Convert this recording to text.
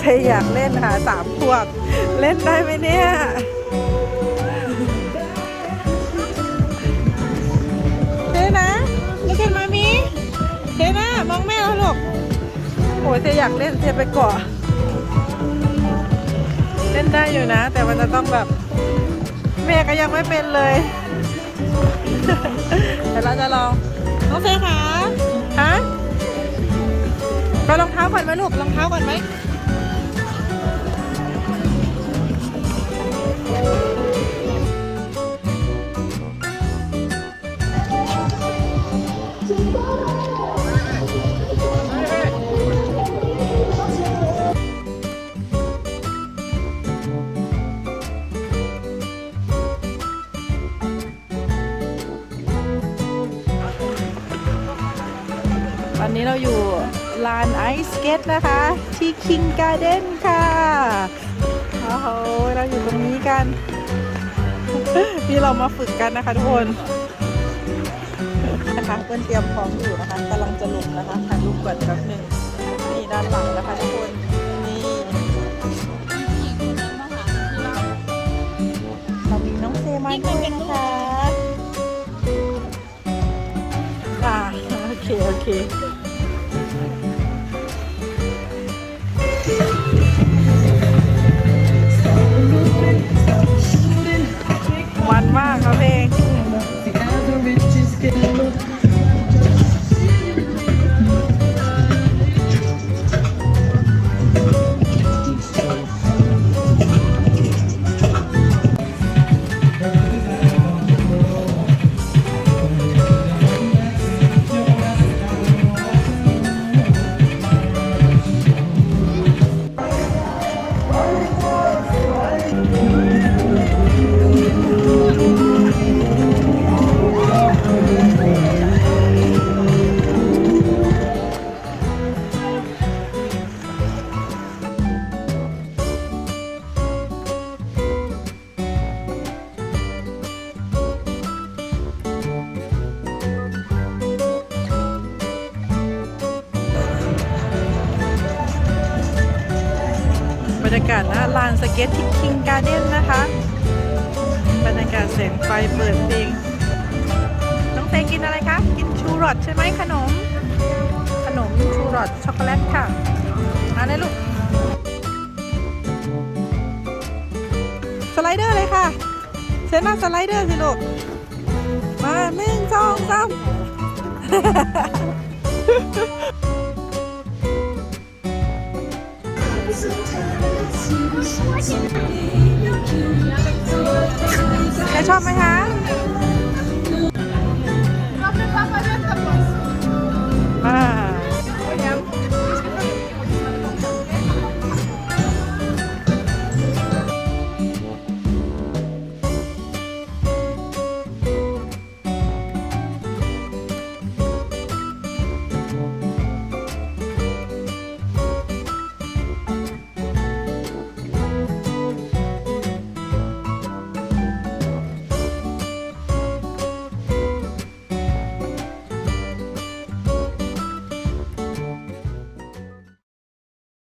เซอยากเล่นหาสามขวบเล่นได้ไหมเนี่ยเทนะลูกเห็นมามีเทนะมองแม่แล้วลูกโอ้ยเซอยากเล่นเซไปเกาะเล่นได้อยู่นะ แต่มันจะต้องแบบแม่ก็ยังไม่เป็นเลยเดี๋ยวเราจะลองน้องเซคะฮะไปรองเท้าก่อนไหมลูกรองเท้าก่อนไหม ตอนนี้เราอยู่ลานไอซ์สเก็ตนะคะ ที่คิงการ์เด้นค่ะ โอ้โห เราอยู่ตรงนี้กันที่เรามาฝึกกันนะคะทุกคน นะคะเพื่อนเตรียมพร้อมอยู่นะคะกำลังจะลงนะคะถ่ายรูปก่อนแป๊บหนึ่งนี่ด้านหลังนะคะทุกคนนี่เรามีน้องเซมาด้วยนะคะอ่าโอเคโอเค รรยากาศนะลานสเก็ตที่คิงการ์เด้นนะคะ บรรยากาศแสงไฟเปิดเพลงน้องเตกินอะไรคะ กินชูรอตใช่ไหมขนม ขนมชูรอตช็อกโกแลตค่ะเอาเลยลูก สไลเดอร์เลยค่ะเซนมาสไลเดอร์สิลูก มาหนึ่งสองสาม ใครชอบไหมคะ